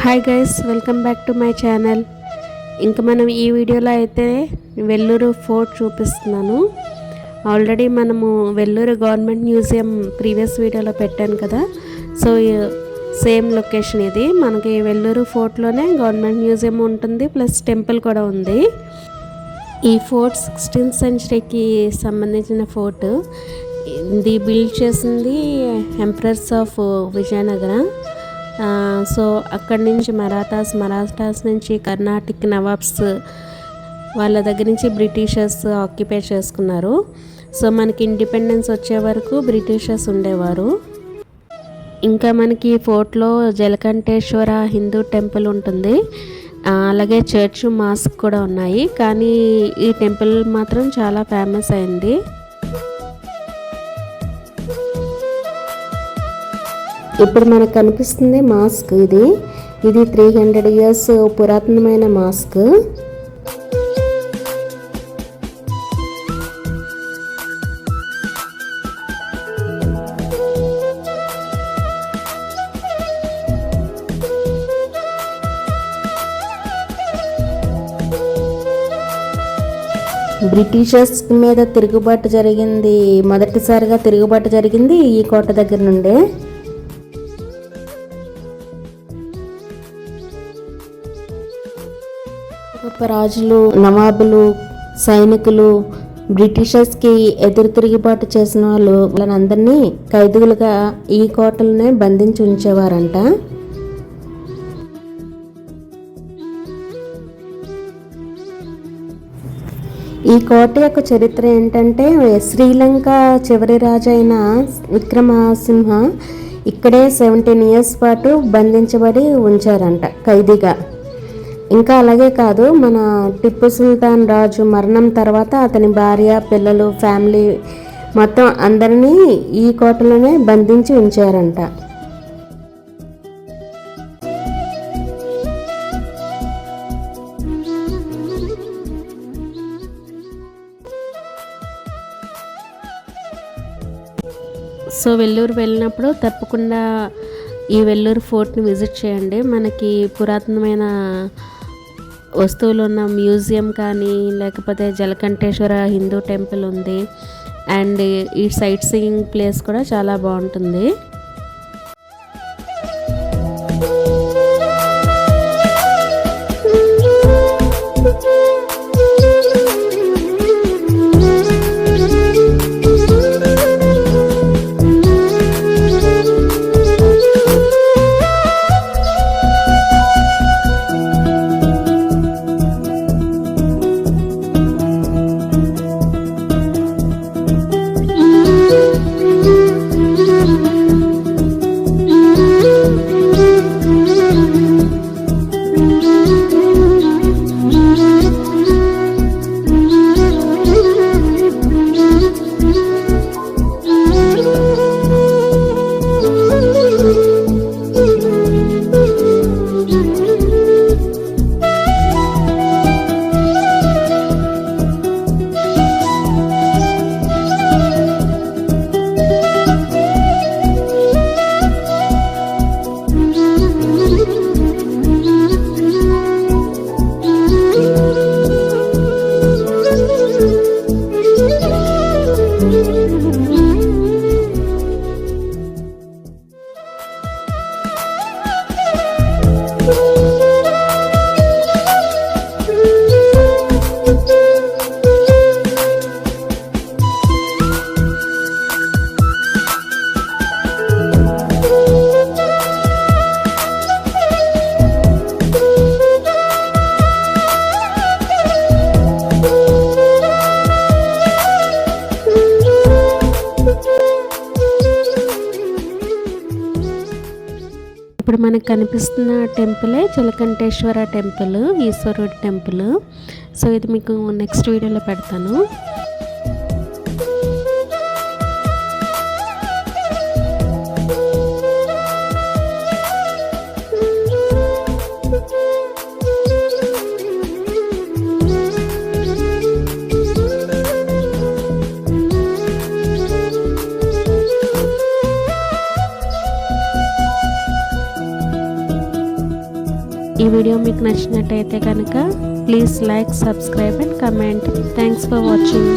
Hi guys welcome back to my channel ఇంకా మనం ఈ వీడియోలో అయితే వెల్లూరు ఫోర్ట్ చూపిస్తున్నాను. ఆల్రెడీ మనము వెల్లూరు గవర్నమెంట్ మ్యూజియం ప్రీవియస్ వీడియోలో పెట్టాను కదా. సో సేమ్ లొకేషన్ ఇది. మనకి వెల్లూరు ఫోర్ట్లోనే గవర్నమెంట్ మ్యూజియం ఉంటుంది ప్లస్ టెంపుల్ కూడా ఉంది. ఈ ఫోర్ట్ సిక్స్టీన్త్ సెంచరీకి సంబంధించిన ఫోర్ట్. ఇది బిల్డ్ చేసింది ఎంప్రెస్ ఆఫ్ విజయనగర సో అక్కడి నుంచి మరాఠాస్ మరాఠాస్ నుంచి కర్ణాటిక్ నవాబ్స్ వాళ్ళ దగ్గర నుంచి బ్రిటిషర్స్ ఆక్యుపై చేసుకున్నారు. సో మనకి ఇండిపెండెన్స్ వచ్చే వరకు బ్రిటిషర్స్ ఉండేవారు. ఇంకా మనకి ఫోర్ట్లో జలకంఠేశ్వర హిందూ టెంపుల్ ఉంటుంది. అలాగే చర్చ్ మాస్క్ కూడా ఉన్నాయి. కానీ ఈ టెంపుల్ మాత్రం చాలా ఫేమస్ అయింది. ఇప్పుడు మనకు కనిపిస్తుంది మాస్క్ ఇది. ఇది త్రీ హండ్రెడ్ ఇయర్స్ పురాతనమైన మాస్క్. బ్రిటిషర్స్ మీద తిరుగుబాటు జరిగింది. మొదటిసారిగా తిరుగుబాటు జరిగింది ఈ కోట దగ్గర నుండే. గొప్ప రాజులు నవాబులు సైనికులు బ్రిటిషర్స్కి ఎదురు తిరిగిబాటు చేసిన వాళ్ళు వాళ్ళందరినీ ఖైదీలుగా ఈ కోటలనే బంధించి ఉంచేవారంట. ఈ కోట యొక్క చరిత్ర ఏంటంటే శ్రీలంక చివరి రాజు అయిన విక్రమసింహ ఇక్కడే సెవెంటీన్ ఇయర్స్ పాటు బంధించబడి ఉంచారంట ఖైదీగా. ఇంకా అలాగే కాదు మన టిప్పు సుల్తాన్ రాజు మరణం తర్వాత అతని భార్య పిల్లలు ఫ్యామిలీ మొత్తం అందరినీ ఈ కోటలోనే బంధించి ఉంచారంట. సో వెల్లూరు వెళ్ళినప్పుడు తప్పకుండా ఈ వెల్లూరు ఫోర్ట్ని విజిట్ చేయండి. మనకి పురాతనమైన వస్తువులు ఉన్న మ్యూజియం కానీ లేకపోతే జలకంఠేశ్వర హిందూ టెంపుల్ ఉంది. అండ్ ఈ సైట్ సీయింగ్ ప్లేస్ కూడా చాలా బాగుంటుంది. ఇప్పుడు మనకు కనిపిస్తున్న టెంపులే జలకంఠేశ్వర టెంపుల్ ఈశ్వరుడు టెంపుల్. సో ఇది మీకు నెక్స్ట్ వీడియోలో పెడతాను. ఈ వీడియో మీకు నచ్చినట్టయితే కనుక please like subscribe and comment. Thanks for watching